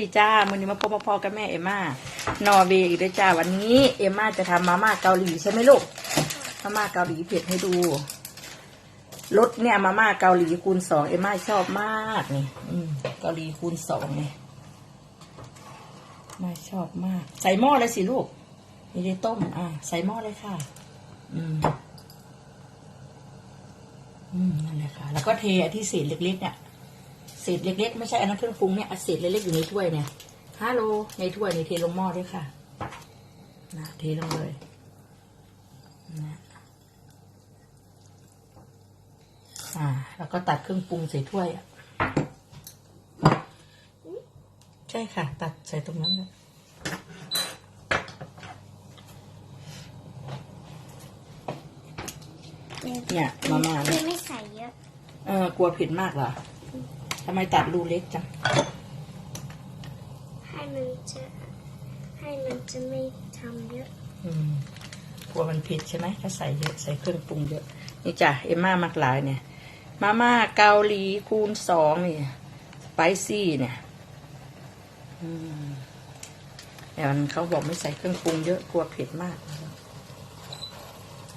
ดีจ้าวันนี้มาพบมาพอกับแม่เอมมานอร์เวย์อีกแล้วจ้าวันนี้เอมมาจะทำมาม่าเกาหลีใช่ไหมลูกมาม่าเกาหลีเผ็ดให้ดูรสเนี่ยมาม่าเกาหลีคูณสองเอมมาชอบมากนี่อืมเกาหลีคูณสองนี่มาชอบมาก ใส่หม้อเลยสิลูกไม่ได้ต้ม อ่าใส่หม้อเลยค่ะ อืมอืมนั่นแหละค่ะ แล้วก็เทที่เศษเล็กๆเนี่ย เศษเล็กๆ ไม่ใช่อันนั้นเครื่องปรุงเนี่ยเอาเศษเล็กๆอยู่ในถ้วยเนี่ยฮัลโหลในถ้วยนี่เทลงหม้อด้วยค่ะนะเทลงเลยนะอ่า แล้วก็ตัดเครื่องปรุงใส่ถ้วยอะใช่ค่ะ ตัดใส่ตรงนั้นเลยเนี่ยมาม่าเนี่ยไม่ใส่เยอะ เออกลัวเผ็ดมากเหรอ ทำไมตัดรูเล็กจัง ให้มันจะให้มันจะไม่ทำเยอะอืมกลัวมันเผ็ดใช่ไหมถ้าใส่เยอะใส่เครื่องปรุงเยอะ นี่จ้ะเอมม่ามักหลายเนี่ย มาม่าเกาหลีคูณสองนี่สไปซี่เนี่ยอืมแต่มันเขาบอกไม่ใส่เครื่องปรุงเยอะกลัวเผ็ดมาก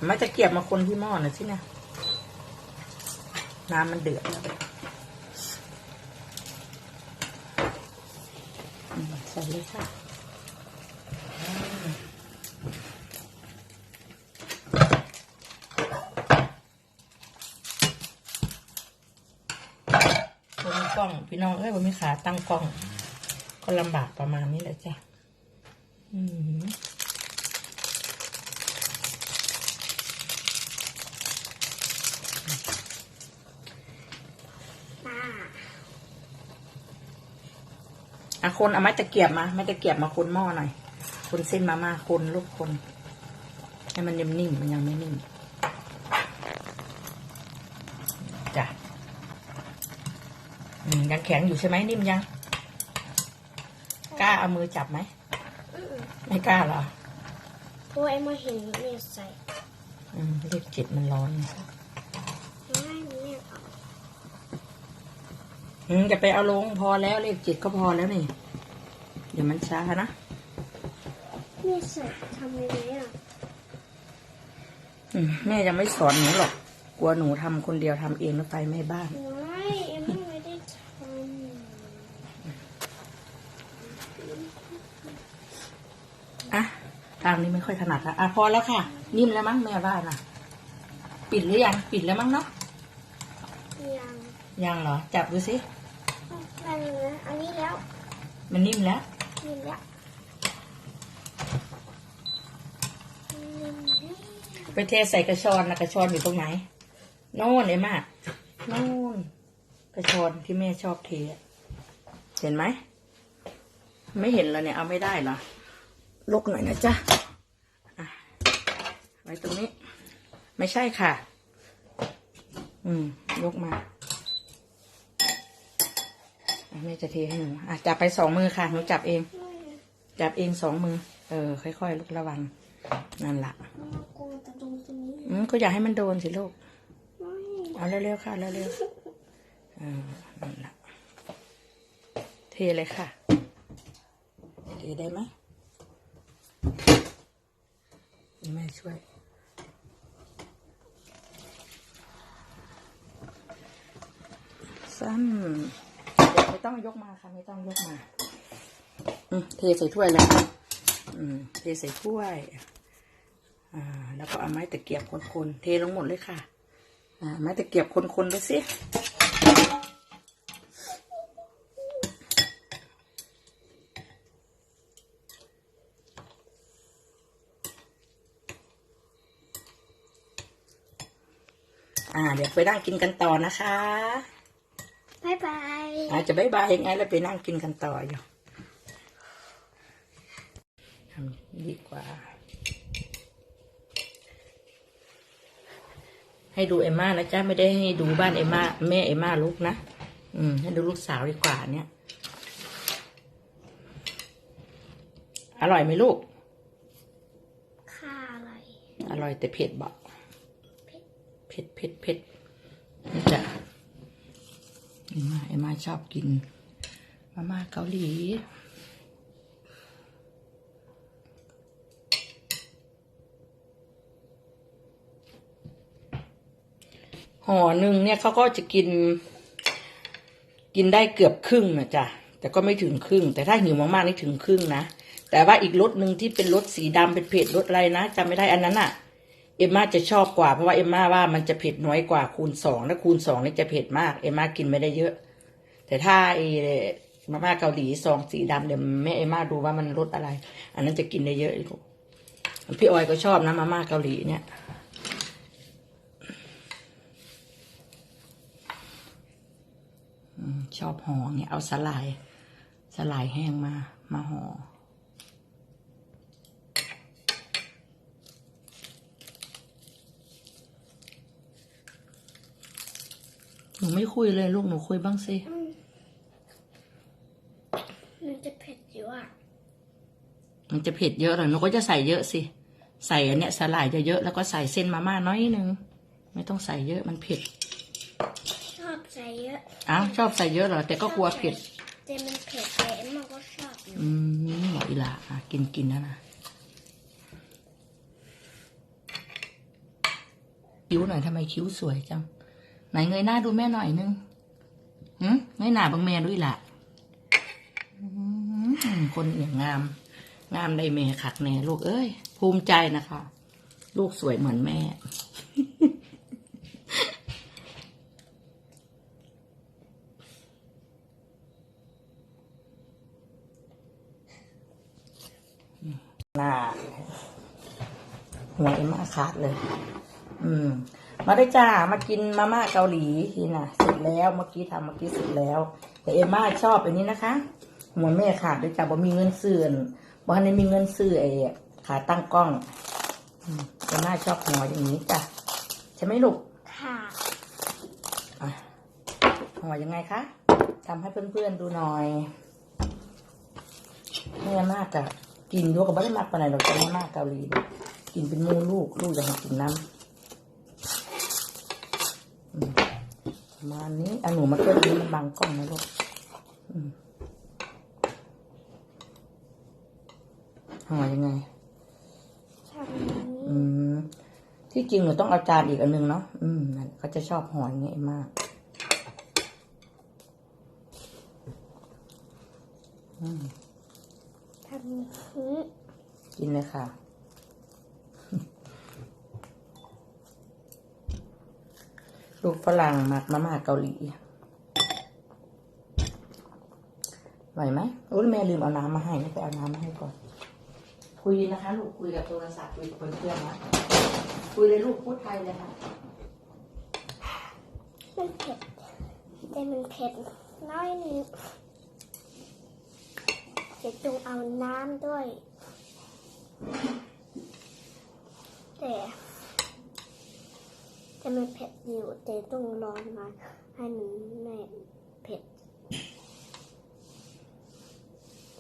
ไม่จะเกียบมาคนที่หม้อหน่อยสินะน้ำมันเดือดแล้วอืม ใส่เลยค่ะกล้องพี่น้องเอ้ยบนมีขาตั้งกล้อง ก็ลำบากประมาณนี้แหละจ้ะอืม ป้า อะคนเอาไม้ตะเกียบมาไม้ตะเกียบมาคนหม้อหน่อย คนเส้นมาม่าคนลูกคน ให้มันนิ่มๆมันยังไม่นิ่มจ้ะอืมยังแข็งอยู่ใช่ไหมนิ่มยัง กล้าเอามือจับไหมอืมไม่กล้าเหรอเพราะไอ้มาเห็นเนี่ยใส่อืมเลขเจ็ดมันร้อน ไม่เนี่ยเอา อืม จะไปเอาลงพอแล้วเลขเจ็ดก็พอแล้วนี่ เดี๋ยวมันช้านะเนี่ยใส่ทำยังไงอะอืมแม่ยังไม่สอนหนูหรอก กลัวหนูทำคนเดียวทำเองแล้วไฟไหม่บ้านไม่เอ็มไม่ได้ทอะทางนี้ไม่ค่อยถนัดละอะพอแล้วค่ะ นิ่มแล้วมั้งแม่ว่าน่ะ ปิดหรือยัง ปิดแล้วมั้งเนาะำยัง ยังเหรอ จับดูสิ มันนะอันนี้แล้วมันนิ่มแล้วนี่แล้วนี่แล้วไปเทใส่กระชอนนะกระชอนอยู่ตรงไหนโน่นเลยมากโน่นกระชอนที่แม่ชอบเทอะเห็นไหม ไม่เห็นแล้วเนี่ยเอาไม่ได้เหรอลกหน่อยนะจ๊ะอะไว้ตรงนี้ ไม่ใช่ค่ะ อืม ยกมาอะ แม่จะเทให้หนูอะจับไปสองมือค่ะหนูจับเอง จับเองสองมือ เออ ค่อยๆลูกระวัง นั่นละกลัวจะโดนตรงนี้อืมก็อยากให้มันโดนสิลูกไม่เอาเร็วๆค่ะเร็วๆอ่านั่นละเทเลยค่ะเทได้ไหมแม่ช่วยซ้ำเดี๋ยวไม่ ต้องยกมาค่ะ ไม่ต้องยกมาอืมเทใส่ถ้วยเลยอืมเทใส่ถ้วยอ่าแล้วก็เอาไม้ตะเกียบคนๆ เทลงหมดเลยค่ะอ่าไม้ตะเกียบคนๆไปสิอ่า เดี๋ยวไปนั่งกินกันต่อนะคะ บายบายอาจจะบายบายยังไงแล้วไปนั่งกินกันต่ออยู่ทำดีกว่า ให้ดูเอมม่านะจ๊ะไม่ได้ให้ดูบ้านเอมม่าแม่เอมม่าลูกนะอืมให้ดูลูกสาวดีกว่าเนี่ย อร่อยไหมลูก ค่าอะไรอร่อยแต่เผ็ดบอกเผ็ดเผ็ดเผ็ดนี่จ้ะ เอ็มมาเอ็มมาชอบกิน มาม่าเกาหลีห่อหนึ่งเนี่ยเขาก็จะกิน กินได้เกือบครึ่งนะจ๊ะแต่ก็ไม่ถึงครึ่ง แต่ถ้าหิวมากๆนี่ถึงครึ่งนะแต่ว่าอีกรสหนึ่งที่เป็นรสสีดำเป็นเผ็ดรสอะไรนะจำไม่ได้อันนั้นอะ เอ็มมาจะชอบกว่าเพราะว่าเอ็มมาว่ามันจะเผ็ดน้อยกว่าคูณสองและคูณสองนี่จะเผ็ดมาก เอ็มมากินไม่ได้เยอะ แต่ถ้าไอ้มาม่าเกาหลีซองสีดำเดี๋ยวแม่เอ็มมาดูว่ามันรสอะไร อันนั้นจะกินได้เยอะลูกพี่ออยก็ชอบนะมาม่าเกาหลีเนี่ยชอบห่อเนี่ยเอาสลายสลายแห้งมามาห่อ นูไม่คุยเลยลูกหนูคุยบ้างสิมันจะเผ็ดอยู่อะมันจะเผ็ดเยอะเหรอหนูก็จะใส่เยอะสิ ใส่อันเนี้ยสลายเยอะๆแล้วก็ใส่เส้นมาม่าน้อยนึง ไม่ต้องใส่เยอะมันเผ็ด ชอบใส่เยอะ อ้าวชอบใส่เยอะเหรอแต่ก็กลัวเผ็ดแต่มันเผ็ดแต่มันก็ชอบอยู่อืมหมออีหลาอะกินกินนะนะคิ้วหน่อยทำไมคิ้วสวยจัง ไหนเงยหน้าดูแม่หน่อยนึงหืมเงยหน้าบังแม่ด้วยล่ะคนอย่างงาม งามได้แม่ขักแน่ลูกเอ้ย ภูมิใจนะคะ ลูกสวยเหมือนแม่ หน้าหัวเอ็มมาขาดเลย อืม มาได้จ้ามากินมาม่าเกาหลีทีน่ะเสร็จแล้วเมื่อกี้ทำเมื่อกี้เสร็จแล้ว แต่เอ็มมาชอบอันนี้นะคะหัวแม่ขาดด้วยจ้าบ่มีเงินซื้ออั่นบ่ทันได้มีเงินซื้อไอ้ขาตั้งกล้องอืมเอ็มมาชอบหัวอย่างนี้จ้ะใช่ไหมลูกค่ะอะห่อยังไงคะทำให้เพื่อนๆดูหน่อยแม่มากอะกินด้วยกับไม่ได้มากปานไหนเราจะไม่มากเกาหลีดูกินเป็นหมูลูกลูกอย่างกินน้ำอื มประมาณนี้อันหนูมาเกิดนี้มันบังกล้องนะลูกอืมห่อยังไงชอบอย่างนี้อืมที่จริงหนูต้องเอาจานอีกอันหนึงเนาะอืมนั่นเขาจะชอบห่ออย่างเงี้ยมากทำอย่างนี้กินเลยค่ะ ลูกฝรั่งหมักมาม่าเกาหลีไหวไหมโอ้ยแม่ลืมเอาน้ำมาให้ไปเอาน้ำมาให้ก่อน คุยนะคะ ลูกคุยกับโทรศัพท์คุยกับเพื่อนนะคุยเลยลูกพูดไทยเลยค่ะมันเผ็ดแต่มันเผ็ดน้อยนิดเดี๋ยวต้องเอาน้ำด้วย แต่ แต่มันเผ็ดอยู่แต่ต้องรอนหน่อยให้มันไม่เผ็ด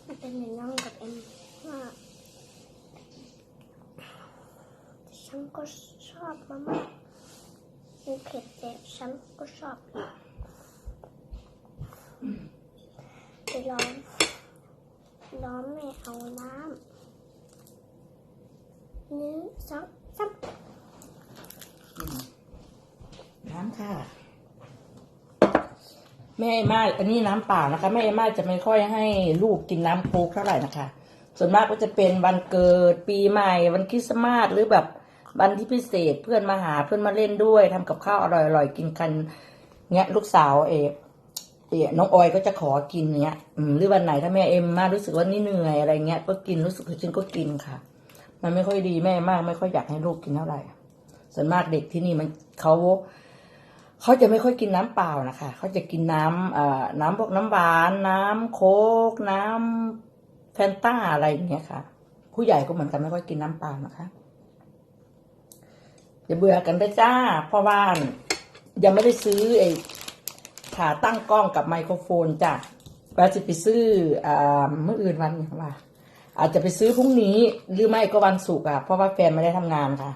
มันเป็นเหมือนน้องกับเอ็มว่าฉันก็ชอบมากๆมันเผ็ดแต่ฉันก็ชอบอยู่ไปร้อนร้อนไม่เอาน้ำหนึ่งสองสาม น้ำค่ะ แม่เอม่าอันนี้น้ำเปล่านะคะ แม่เอม่าจะไม่ค่อยให้ลูกกินน้ำโค้กเท่าไหร่นะคะ ส่วนมากก็จะเป็นวันเกิดปีใหม่ วันคริสต์มาสหรือแบบวันที่พิเศษเพื่อนมาหาเพื่อนมาเล่นด้วยทำกับข้าวอร่อยๆกินกันเนี้ยลูกสาวเอเอน้องออยก็จะขอกินเนี้ยอืมหรือวันไหนถ้าแม่เอ็มมารู้สึกว่านี่เหนื่อยอะไรเงี้ยก็กินรู้สึกว่าฉันก็กินค่ะ มันไม่ค่อยดีแม่มาก ไม่ค่อยอยากให้ลูกกินเท่าไหร่ส่วนมากเด็กที่นี่มันเขา เขาจะไม่ค่อยกินน้ำเปล่านะคะเขาจะกินน้ำเอ่อน้ำพวกน้ำหวานน้ำโค้กน้ำแฟนต้าอะไรอย่างเงี้ยค่ะ ผู้ใหญ่ก็เหมือนกันไม่ค่อยกินน้ำเปล่านะคะอย่าเบื่อกันได้จ้าเพราะว่ายังไม่ได้ซื้อไอ้ขาตั้งกล้องกับไมโครโฟนจ้ะว่าจะไปซื้อเมื่ออื่นวันนี้ว่าอาจจะไปซื้อพรุ่งนี้หรือไม่ก็วันศุกร์อะเพราะว่าแฟนไม่ได้ทำงานค่ะ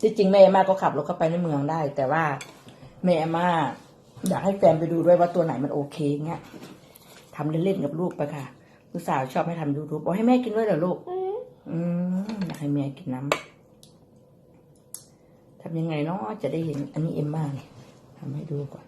ที่จริงแม่เอมมาก็ขับรถเข้าไปในเมืองได้ แต่ว่า แม่เอมมาอยากให้แฟนไปดูด้วยว่าตัวไหนมันโอเคเงี้ยทำเล่นๆกับลูกไปค่ะลูกสาวชอบให้ทำยูทูบบอกให้แม่กินด้วยเหรอลูก อืมอืมอยากให้แม่กินน้ำทำยังไงเนาะจะได้เห็นอันนี้เอ็มม่าเนี่ยทำให้ดูก่อน